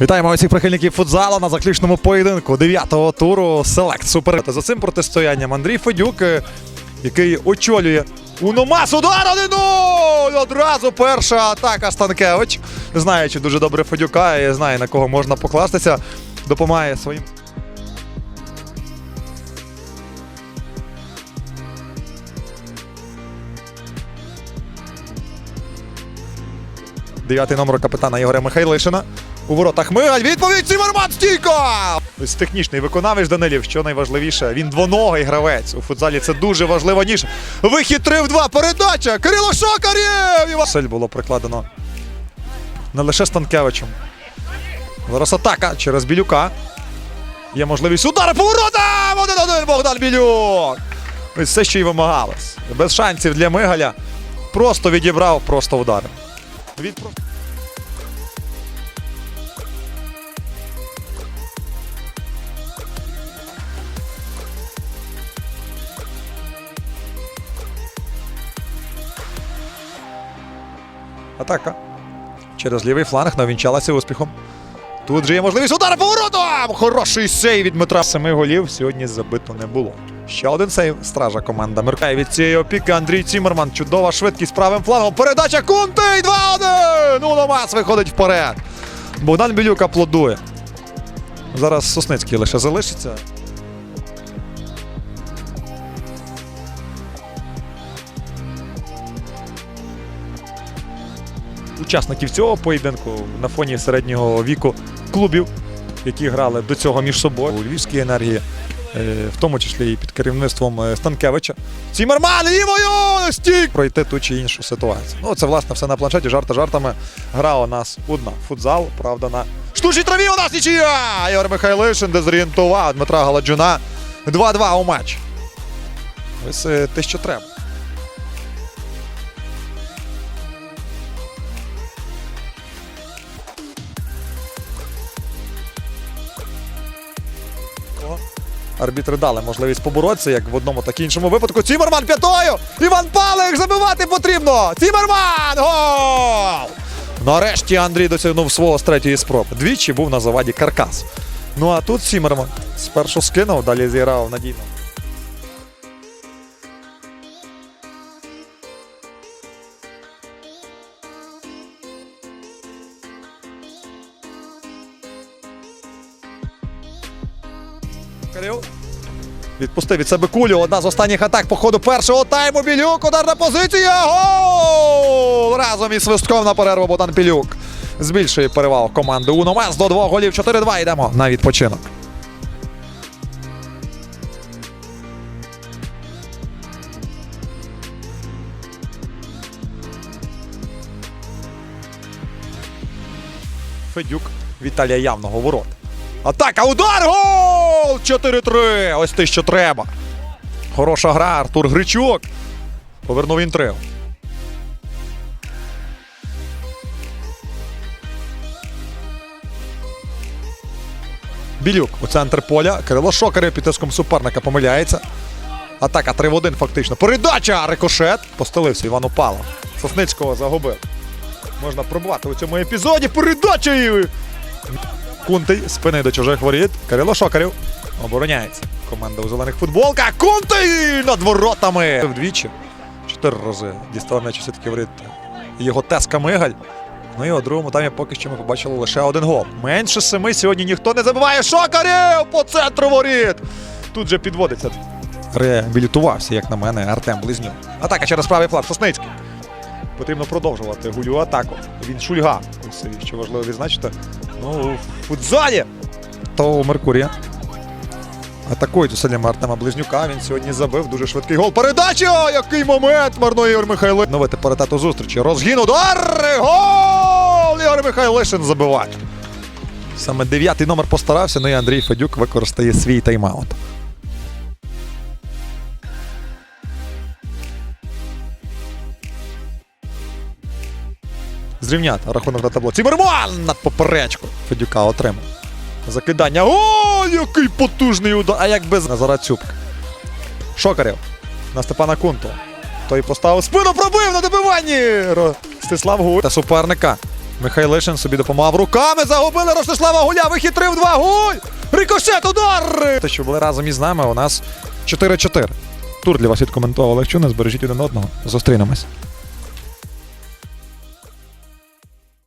Вітаємо усіх прихильників футзалу на заключному поєдинку 9-го туру Селект Супер. За цим протистоянням Андрій Федюк, е, який очолює Уномас. Удар 1-0! Одразу перша атака Станкевич. Знаючи дуже добре Федюка і знає на кого можна покластися, допомагає своїм. Дев'ятий номер капітана Ігоря Михайлишина. У воротах Мигаль. Відповідь Цімерман стійко! Ось технічний виконавець Данилів, що найважливіше, він двоногий гравець. У футзалі це дуже важливо, ніж вихід 3 в 2. Передача! Кирило Шокарєв! І Василь було прикладено не лише Станкевичем. Зараз атака через Білюка. Є можливість удара по воротам! 1-1 Богдан Білюк! Ось все, що й вимагалось. Без шансів для Мигаля. Просто відібрав, просто ударив. Від... Атака. Через лівий фланг навінчалася успіхом. Тут же є можливість удара по воротам! Хороший сейв від Дмитра. Семи голів сьогодні забито не було. Ще один сейв. Стража команда Меркає від цієї опіки. Андрій Цімерман. Чудова швидкість правим флангом. Передача Кунтей 2-1! Ну, Ломас виходить вперед. Богдан Білюк аплодує. Зараз Сосницький лише залишиться. Учасників цього поєдинку на фоні середнього віку клубів, які грали до цього між собою у Львівській енергії, е, в тому числі і під керівництвом е, Станкевича. Цімерман лівою стік пройти ту чи іншу ситуацію. Ну, це власне все на планшеті. Жарти жартами. Гра у нас одна. Футзал, правда, на штучній траві у нас нічия! Ігор Михайлишин дезорієнтував Дмитра Галаджуна. 2-2 у матч. Ось е, те, що треба. Арбітри дали можливість поборотися, як в одному, так і іншому випадку. Тімерман п'ятою! Іван Палик забивати потрібно! Тімерман! Гол! Нарешті Андрій досягнув свого з третьої спроби. Двічі був на заваді каркас. Ну а тут Сімерман спершу скинув, далі зіграв надійно. Кирил. Відпустив від себе кулю. Одна з останніх атак по ходу першого тайму. Білюк. Ударна позиція. Гол! Разом із свистком на перерву Богдан Білюк. Збільшує перевагу команди Уномес до двох голів 4-2. Йдемо на відпочинок. Федюк Віталія явного ворот. Атака, удар! Гол! 4-3. Ось те, що треба. Хороша гра, Артур Гричук. Повернув інтригу. Білюк у центр поля. Кирило Шокарєв під тиском суперника помиляється. Атака 3 в 1 фактично. Передача! Рикошет. Постелився Іван Упало. Сосницького загубив. Можна пробувати у цьому епізоді. Передача! Кунтий спини до чужих воріт. Кирило Шокарів обороняється. Команда у зелених футболках. Кунтий над воротами. Вдвічі. Чотири рази дістав м'яч сітки воріт. Його теска Мигаль. Ну і у другому таймі поки що ми побачили лише один гол. Менше семи сьогодні ніхто не забиває. Шокарів по центру воріт. Тут же підводиться. Реабілітувався, як на мене, Артем Близнюк. Атака через правий фланг. Сосницький. Потрібно продовжувати гулю атаку. Він шульга. Ось що важливо відзначити. Ну, у футзалі. То Меркурія. Атакують зусиллями Артема Близнюка. Він сьогодні забив дуже швидкий гол. Передача! Який момент! Марно Ігор Михайло. Новити паритету зустрічі. Розгін удар! Гол! Ігор Михайлишин забиває. Саме дев'ятий номер постарався, ну і Андрій Федюк використає свій тайм-аут. Зрівняти рахунок на табло. Цімерман над поперечку. Федюка отримав. Закидання. О, який потужний удар! А як без Назара Цюбка. Шокарєв. На Степана Кунту. Той поставив спину, пробив на добиванні. Ростислав Гур. Та суперника. Михайлишин собі допомагав руками. Загубили Ростислава Гуля. Вихід 3 в 2. Гуль! Рикошет, удар! Те, що були разом із нами, у нас 4-4. Тур для вас відкоментував Олег Чуна. Збережіть один одного. Зустрінемось.